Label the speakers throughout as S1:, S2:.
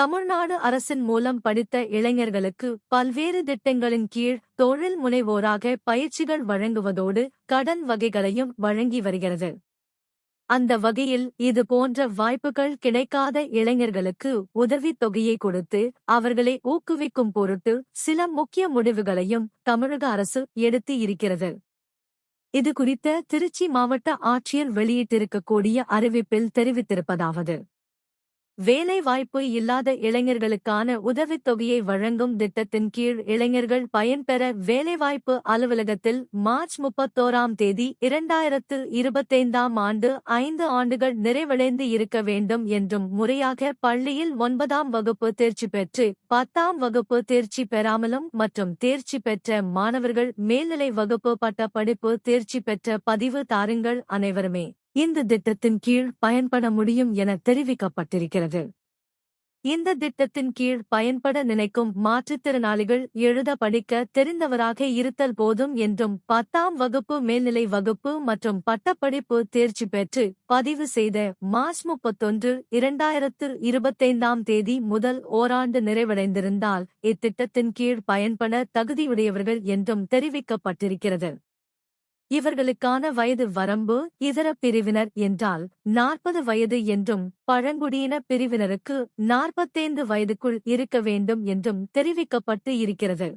S1: தமிழ்நாடு அரசின் மூலம் படித்த இளைஞர்களுக்கு பல்வேறு திட்டங்களின் கீழ் தொழில் முனைவோராக பயிற்சிகள் வழங்குவதோடு கடன் வகைகளையும் வழங்கி வருகிறது. அந்த வகையில் இது போன்ற வாய்ப்புகள் கிடைக்காத இளைஞர்களுக்கு உதவித் தொகையை கொடுத்து அவர்களை ஊக்குவிக்கும் பொருட்டு சில முக்கிய முடிவுகளையும் தமிழக அரசு எடுத்து இருக்கிறது. இது குறித்த திருச்சி மாவட்ட ஆட்சியர் வெளியிட்டிருக்கக்கூடிய அறிவிப்பில் தெரிவித்திருப்பதாவது. வேலைவாய்ப்பு இல்லாத இளைஞர்களுக்கான உதவித் தொகையை வழங்கும் திட்டத்தின் கீழ் இளைஞர்கள் பயன்பெற வேலைவாய்ப்பு அலுவலகத்தில் மார்ச் முப்பத்தோராம் தேதி இரண்டாயிரத்து இருபத்தைந்தாம் ஆண்டு ஐந்து ஆண்டுகள் நிறைவடைந்து இருக்க வேண்டும் என்றும் முறையாக பள்ளியில் ஒன்பதாம் வகுப்பு தேர்ச்சி பெற்று பத்தாம் வகுப்பு தேர்ச்சி பெறாமலும் மற்றும் தேர்ச்சி பெற்ற மாணவர்கள் மேல்நிலை வகுப்பு பட்ட படிப்பு தேர்ச்சி பெற்ற பதிவு தாருங்கள் அனைவருமே. இந்த திட்டத்தின் கீழ் பயன்பட முடியும் என தெரிவிக்கப்பட்டிருக்கிறது. இந்த திட்டத்தின் கீழ் பயன்பட நினைக்கும் மாற்றுத்திறனாளிகள் எழுத படிக்க தெரிந்தவராக இருத்தல் போதும் என்றும் பத்தாம் வகுப்பு மேல்நிலை வகுப்பு மற்றும் பட்டப்படிப்பு தேர்ச்சி பெற்று பதிவு செய்த மார்ச் முப்பத்தொன்று இரண்டாயிரத்து இருபத்தைந்தாம் தேதி முதல் ஓராண்டு நிறைவடைந்திருந்தால் இத்திட்டத்தின் கீழ் பயன்பட தகுதியுடையவர்கள் என்றும் தெரிவிக்கப்பட்டிருக்கிறது. இவர்களுக்கான வயது வரம்பு இதர பிரிவினர் என்றால் நாற்பது வயது என்றும் பழங்குடியின பிரிவினருக்கு நாற்பத்தைந்து வயதுக்குள் இருக்க வேண்டும் என்றும் தெரிவிக்கப்பட்டு இருக்கிறது.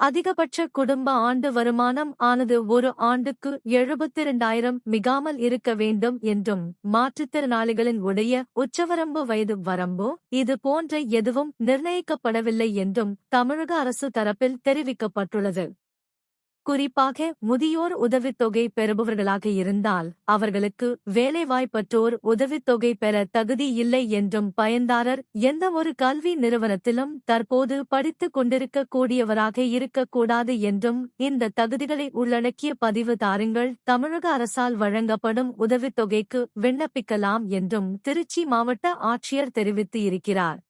S1: அதிகபட்ச குடும்ப ஆண்டு வருமானம் ஆனது ஒரு ஆண்டுக்கு எழுபத்திரண்டாயிரம் மிகாமல் இருக்க வேண்டும் என்றும் மாற்றுத்திறனாளிகளின் உடைய உச்சவரம்பு வயது வரம்பு இது போன்ற எதுவும் நிர்ணயிக்கப்படவில்லை என்றும் தமிழக அரசு தரப்பில் தெரிவிக்கப்பட்டுள்ளது. குறிப்பாக முதியோர் உதவித்தொகை பெறுபவர்களாக இருந்தால் அவர்களுக்கு வேலைவாய்ப்பற்றோர் உதவித்தொகை பெற தகுதி இல்லை என்றும் பயன்தாரர் எந்த ஒரு கல்வி நிறுவனத்திலும் தற்போது படித்துக் கொண்டிருக்கக்கூடியவராக இருக்கக்கூடாது என்றும் இந்த தகுதிகளை உள்ளடக்கிய பதிவு தாருங்கள். தமிழக அரசால் வழங்கப்படும் உதவித்தொகைக்கு விண்ணப்பிக்கலாம் என்றும் திருச்சி மாவட்ட ஆட்சியர் தெரிவித்து இருக்கிறார்.